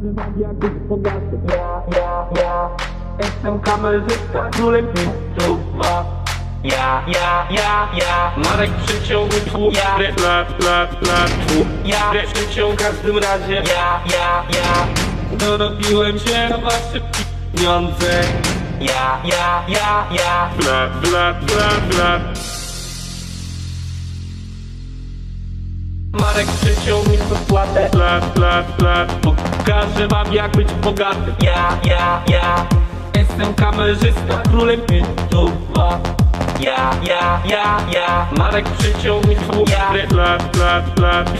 Pokażę wam jak bogaty Ja, ja, ja. Jestem kamerzysta, królem YouTube'a Ja, ja, ja, ja. Marek przyciągły tłum Ja, Lat, lat, lat, ja Przyciąg w każdym razie. Ja, ja, ja. Dorobiłem się na wasze pieniądze. Ja, ja, ja, ja. Lat, lat, lat, lat. Marek przyciągnie zapłatę Lat, lat, lat. Pokażę wam jak być bogaty. Ja, ja, ja. Jestem kamerzysta, królem YouTube'a Ja, ja, ja, ja. Marek przyciągnie tłum Ja, Lat, lat, lat.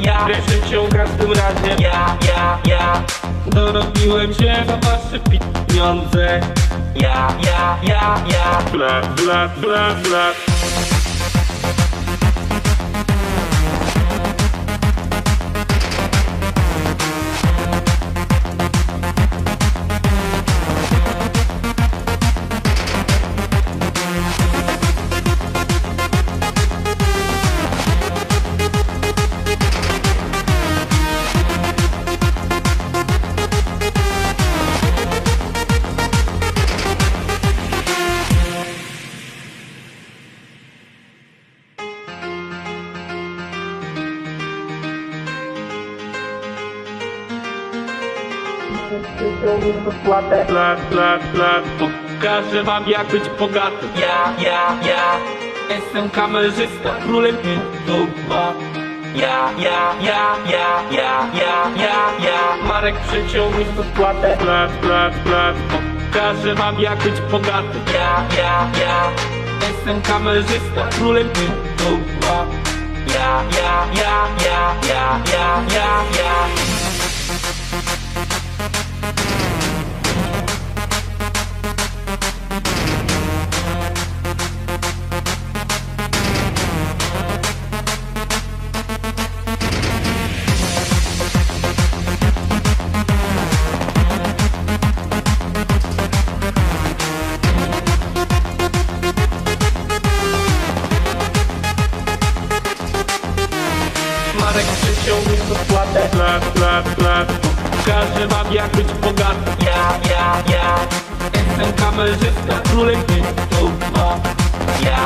ja. Przyciąg w każdym razie. Ja, ja, ja. Dorobiłem się za wasze pieniądze. Ja, ja, ja, ja. Lat, lat, lat, lat. Zapłatę Lat, lat, lat. Pokażę wam jak być bogaty Ja, ja, ja Jestem kamerzysta, królem YouTube'a Ja, ja, ja, ja, ja, ja, ja, ja Marek przyciągnie zapłatę Lat, lat, lat. Pokażę wam jak być bogaty Ja, ja, ja Jestem kamerzysta, królem YouTube'a Ja, ja, ja, ja, ja, ja, ja, ja Marek przyciągnie zapłatę Lat, lat, lat. Pokażę wam jak być bogaty. Ja, ja, ja. Jestem kamerzysta, ja, ja, ja, ja, ja